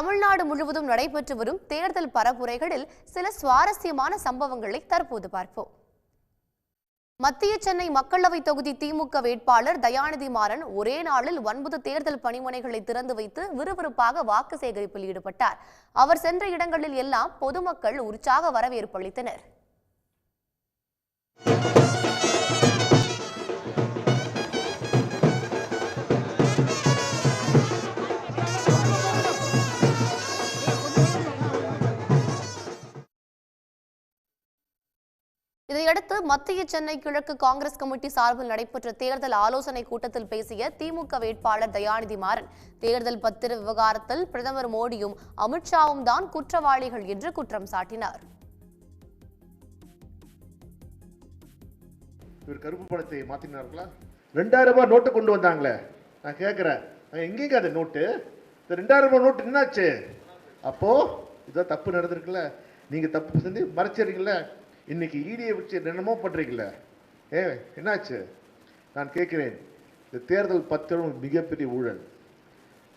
தமிழ்நாடு முழுவதும் நடைபெற்று வரும் தேர்தல் பரப்புரைகளில் சில சுவாரஸ்யமான சம்பவங்களை தற்போது பார்ப்போம். மத்திய சென்னை மக்களவைத் தொகுதி திமுக வேட்பாளர் தயாநிதி மாறன் ஒரே நாளில் ஒன்பது தேர்தல் பணிமனைகளை திறந்து வைத்து விறுவிறுப்பாக வாக்கு சேகரிப்பில் ஈடுபட்டார். அவர் சென்ற இடங்களில் எல்லாம் பொதுமக்கள் உற்சாக வரவேற்பு அளித்தனர். இதையடுத்து மத்திய சென்னை கிழக்கு காங்கிரஸ் கமிட்டி சார்பில் நடைபெற்ற தேர்தல் ஆலோசனை கூட்டத்தில் பேசிய திமுக வேட்பாளர் தயாநிதி மாறன் தேர்தல் பத்திர விவகாரத்தில் பிரதமர் மோடியும் அமித்ஷாவும் தான் குற்றவாளிகள் என்று குற்றம் சாட்டினார். இவர் கருப்பு பணத்தை மாத்தினார்களா? ரெண்டாயிரம் ரூபாய் நோட்டு கொண்டு வந்தாங்களே. நான் கேட்குறேன் எங்கேங்க அது நோட்டு? இந்த ரெண்டாயிரம் ரூபாய் நோட்டு என்னாச்சு? அப்போ இதான் தப்பு நடந்திருக்குல்ல. நீங்க தப்பு செஞ்சு மறைச்சிடுறீங்களே இன்னைக்கு ஈடியை வச்சு என்னமோ பண்றீங்களே. ஏ என்னாச்சு? நான் கேட்குறேன். இந்த தேர்தல் பத்திரம் மிகப்பெரிய ஊழல்.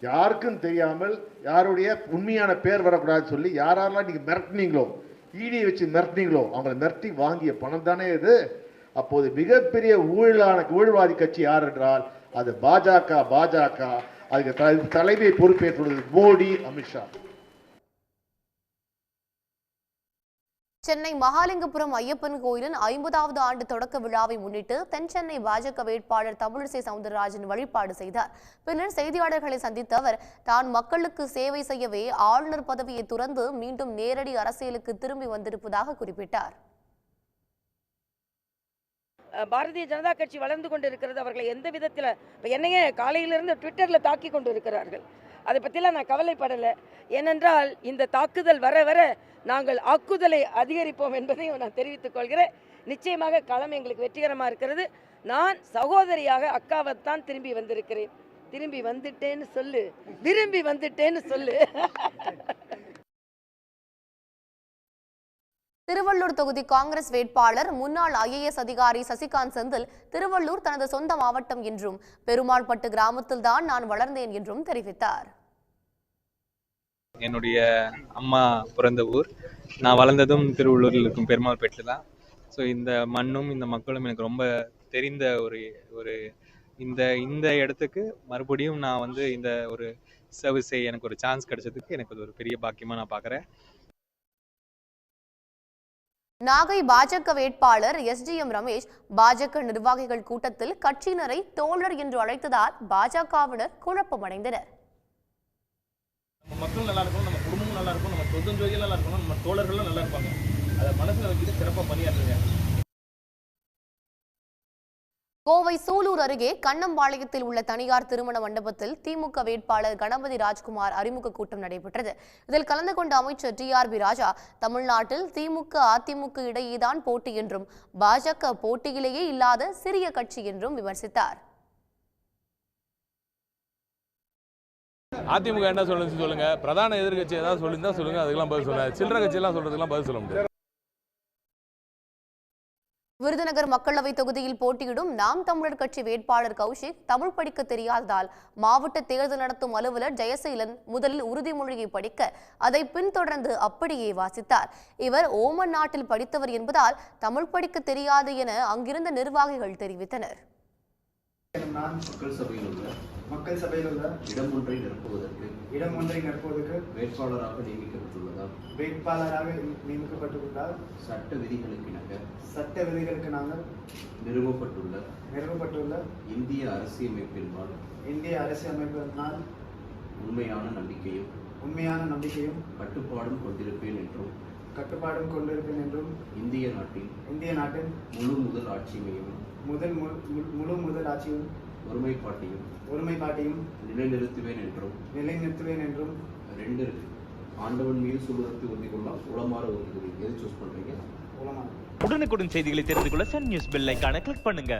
யாருக்கும் தெரியாமல் யாருடைய உண்மையான பேர் வரக்கூடாதுன்னு சொல்லி யாரெல்லாம் நீங்கள் மிரட்டினீங்களோ ஈடியை வச்சு மிரட்டினீங்களோ அவங்களை மிரட்டி வாங்கிய பணம் தானே இது? அப்போது மிகப்பெரிய ஊழலான ஊழல்வாதி கட்சி யார் என்றால் அது பாஜக பாஜக. அதுக்கு த- தலைமை பொறுப்பேற்றுள்ளது மோடி அமித்ஷா. சென்னை மகாலிங்கபுரம் ஐயப்பன் கோயிலின் ஐம்பதாவது ஆண்டு தொடக்க விழாவை முன்னிட்டு தென் சென்னை பாஜக வேட்பாளர் தமிழிசை சவுந்தரராஜன் வழிபாடு செய்தார். பின்னர் செய்தியாளர்களை சந்தித்த அவர் தான் மக்களுக்கு சேவை செய்யவே ஆளுநர் பதவியை துறந்து மீண்டும் நேரடி அரசியலுக்கு திரும்பி வந்திருப்பதாக குறிப்பிட்டார். பாரதிய ஜனதா கட்சி வளர்ந்து கொண்டு இருக்கிறது அவர்களை எந்த விதத்தில் என்னையே காலையிலிருந்து ட்விட்டரில் தாக்கி கொண்டு இருக்கிறார்கள் அதை பற்றிலாம் நான் கவலைப்படலை. ஏனென்றால் இந்த தாக்குதல் வர வர நாங்கள் ஆக்குதலை அதிகரிப்போம் என்பதையும் நான் தெரிவித்துக் கொள்கிறேன். நிச்சயமாக களம் எங்களுக்கு வெற்றிகரமாக இருக்கிறது. நான் சகோதரியாக அக்காவைத்தான் திரும்பி வந்திருக்கிறேன். திரும்பி வந்துட்டேன்னு சொல்லு. விரும்பி வந்துட்டேன்னு சொல்லு. திருவள்ளூர் தொகுதி காங்கிரஸ் வேட்பாளர் முன்னாள் ஐஏஎஸ் அதிகாரி சசிகாந்த் செந்தில் திருவள்ளூர் தனது சொந்த மாவட்டம் என்றும் பெருமாள்பட்டு கிராமத்தில்தான் நான் வளர்ந்தேன் என்றும் தெரிவித்தார். என்னுடைய அம்மா பிறந்த ஊர். நான் வளர்ந்ததும் திருவள்ளூரில் இருக்கும் பெருமாள்பேட்டில் தான். ஸோ இந்த மண்ணும் இந்த மக்களும் எனக்கு ரொம்ப தெரிந்த ஒரு ஒரு இந்த இந்த இடத்துக்கு மறுபடியும் நான் வந்து இந்த ஒரு சர்வீஸை செய்ய எனக்கு ஒரு சான்ஸ் கிடைச்சதுக்கு எனக்கு அது ஒரு பெரிய பாக்கியமாக நான் பார்க்குறேன் நாகை பாஜக வேட்பாளர் எஸ் டிஎம் ரமேஷ் பாஜக நிர்வாகிகள் கூட்டத்தில் கட்சியினரை தோழர் என்று அழைத்ததால் பாஜகவினர் குழப்பமடைந்தனர். நம்ம மக்கள் நல்லா இருக்கணும் நம்ம குடும்பமும் நல்லா இருக்கும் நம்ம சொந்த ஜோதிகள் நல்லா இருக்கணும் நம்ம தோழர்களும் நல்லா இருப்பாங்க. அதை மனசுல வச்சுட்டு சிறப்பாக பணியாற்றுங்க. கோவை சூலூர் அருகே கண்ணம்பாளையத்தில் உள்ள தனியார் திருமண மண்டபத்தில் திமுக வேட்பாளர் கணபதி ராஜ்குமார் அறிமுக கூட்டம் நடைபெற்றது. இதில் கலந்து கொண்ட அமைச்சர் டி ஆர் பி ராஜா தமிழ்நாட்டில் திமுக அதிமுக இடையேதான் போட்டி என்றும் பாஜக போட்டியிலேயே இல்லாத சிறிய கட்சி என்றும் விமர்சித்தார். அதிமுக என்ன சொல்லுச்சு சொல்லுங்க. பிரதான எதிர்கட்சி ஏதாவது சொல்லியிருந்தா சொல்லுங்க. அதுக்கெல்லாம் பதில் சொல்லுங்க சில்லற கட்சியெல்லாம் சொல்றதுக்கெல்லாம் பதில் சொல்ல முடியாது. விருதுநகர் மக்களவை தொகுதியில் போட்டியிடும் நாம் தமிழர் கட்சி வேட்பாளர் கௌஷிக் தமிழ் படிக்க தெரியாததால் மாவட்ட தேர்தல் நடத்தும் அலுவலர் ஜெயசீலன் முதலில் உறுதிமொழியை படிக்க அதை பின்தொடர்ந்து அப்படியே வாசித்தார். இவர் ஓமன் நாட்டில் படித்தவர் என்பதால் தமிழ் படிக்க தெரியாது என அங்கிருந்த நிர்வாகிகள் தெரிவித்தனர். நான் மக்கள் சபையில் உள்ள மக்கள் சபையில் உள்ள இடம் ஒன்றை நிரப்புவதற்கு இடம் ஒன்றை நிற்பதற்கு வேட்பாளராக நியமிக்கப்பட்டுள்ளதால் வேட்பாளராக நியமிக்கப்பட்டுள்ளால் சட்ட விதிகளுக்கிணங்க சட்ட விதிகளுக்கு நாங்கள் நிறுவப்பட்டுள்ள நிறுவப்பட்டுள்ள இந்திய அரசியலமைப்பின்பால் இந்திய அரசியலமைப்பினால் உண்மையான நம்பிக்கையும் உண்மையான நம்பிக்கையும் கட்டுப்பாடும் கொண்டிருப்பேன் என்றும் கட்டுப்பாடும் கொண்டிருப்பேன் என்றும் இந்திய நாட்டின் இந்திய நாட்டின் முழு முதல் ஆட்சியையும் முதல் முழு முதல் ஆட்சியும் ஒருமைப்பாட்டையும் ஒருமைப்பாட்டையும் நிலைநிறுத்துவேன் என்றும் நிலைநிறுத்துவேன் என்றும் ரெண்டு இருக்கு. ஆண்டவன் மீது சொல்வதற்கு உறுதி கொள்ளலாம் உளமாற உறுதி எது சூஸ் பண்றீங்க? உடனுக்குடன் செய்திகளை தெரிந்து கொள்ள சன் நியூஸ் பெல் ஐகானை கிளிக் பண்ணுங்க.